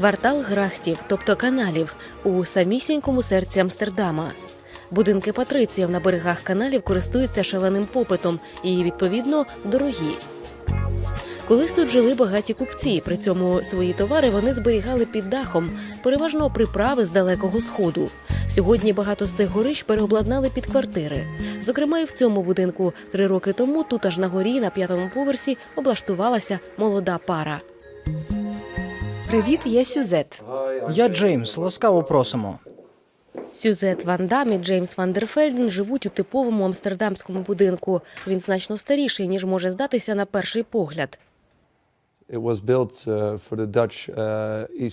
Квартал Грахтів, тобто каналів, у самісінькому серці Амстердама. Будинки патриціїв на берегах каналів користуються шаленим попитом і, відповідно, дорогі. Колись тут жили багаті купці. При цьому свої товари вони зберігали під дахом, переважно приправи з далекого сходу. Сьогодні багато з цих горищ переобладнали під квартири. Зокрема, і в цьому будинку три роки тому тут аж на горі на п'ятому поверсі облаштувалася молода пара. Привіт, я Сюзет. Я Джеймс, ласкаво просимо. Сюзет Ван Дам і Джеймс Ван дер живуть у типовому амстердамському будинку. Він значно старіший, ніж може здатися на перший погляд.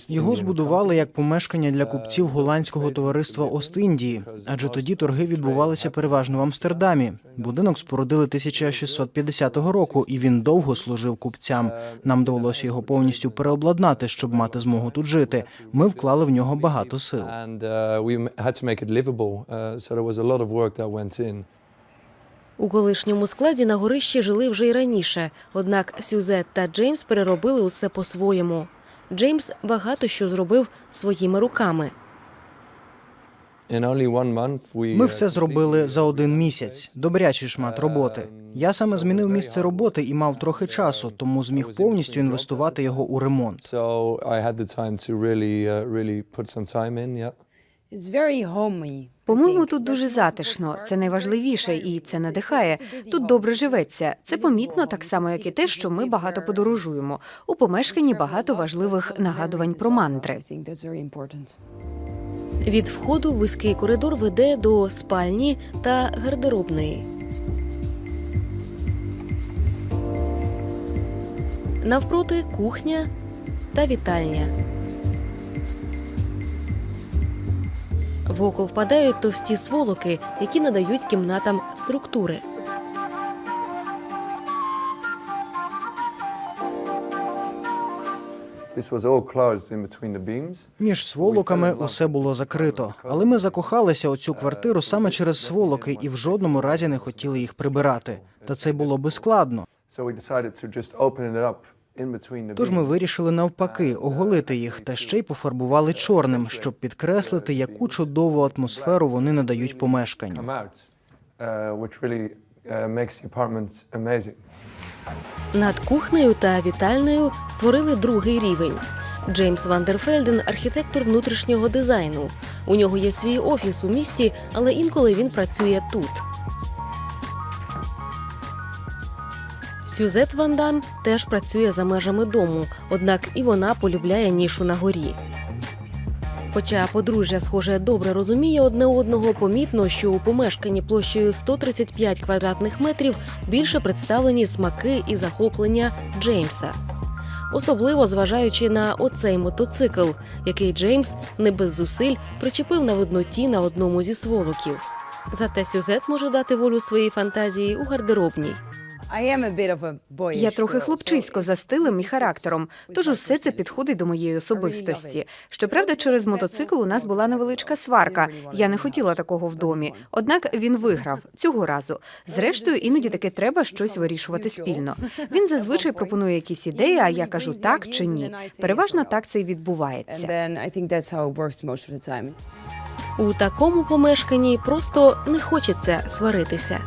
Його збудували як помешкання для купців голландського товариства Ост-Індії, адже тоді торги відбувалися переважно в Амстердамі. Будинок спорудили 1650 року, і він довго служив купцям. Нам довелося його повністю переобладнати, щоб мати змогу тут жити. Ми вклали в нього багато сил. У колишньому складі на горищі жили вже й раніше. Однак Сюзет та Джеймс переробили усе по-своєму. Джеймс багато що зробив своїми руками. Ми все зробили за один місяць. Добрячий шмат роботи. Я саме змінив місце роботи і мав трохи часу, тому зміг повністю інвестувати його у ремонт. По-моєму, тут дуже затишно. Це найважливіше і це надихає. Тут добре живеться. Це помітно так само, як і те, що ми багато подорожуємо. У помешканні багато важливих нагадувань про мантри. Від входу вузький коридор веде до спальні та гардеробної. Навпроти кухня та вітальня. В око впадають товсті сволоки, які надають кімнатам структури. Між сволоками усе було закрито, але ми закохалися у цю квартиру саме через сволоки і в жодному разі не хотіли їх прибирати. Та це було би складно. Тож ми вирішили навпаки оголити їх та ще й пофарбували чорним, щоб підкреслити, яку чудову атмосферу вони надають помешканню. uh, uh. Над кухнею та вітальнею створили другий рівень. Джеймс Ван дер Фельден – архітектор внутрішнього дизайну. У нього є свій офіс у місті, але інколи він працює тут. Сюзет Ван Дам теж працює за межами дому, однак і вона полюбляє нішу на горі. Хоча подружжя, схоже, добре розуміє одне одного, помітно, що у помешканні площею 135 квадратних метрів більше представлені смаки і захоплення Джеймса. Особливо зважаючи на оцей мотоцикл, який Джеймс не без зусиль причепив на видноті на одному зі сволоків. Зате Сюзет може дати волю своїй фантазії у гардеробній. I am a bit of a boyish Я трохи хлопчисько за стилем і характером, тож усе це підходить до моєї особистості. Щоправда, через мотоцикл у нас була невеличка сварка. Я не хотіла такого в домі. Однак він виграв цього разу. Зрештою, іноді таки треба щось вирішувати спільно. Він зазвичай пропонує якісь ідеї, а я кажу так чи ні. Переважно так це і відбувається. У такому помешканні просто не хочеться сваритися.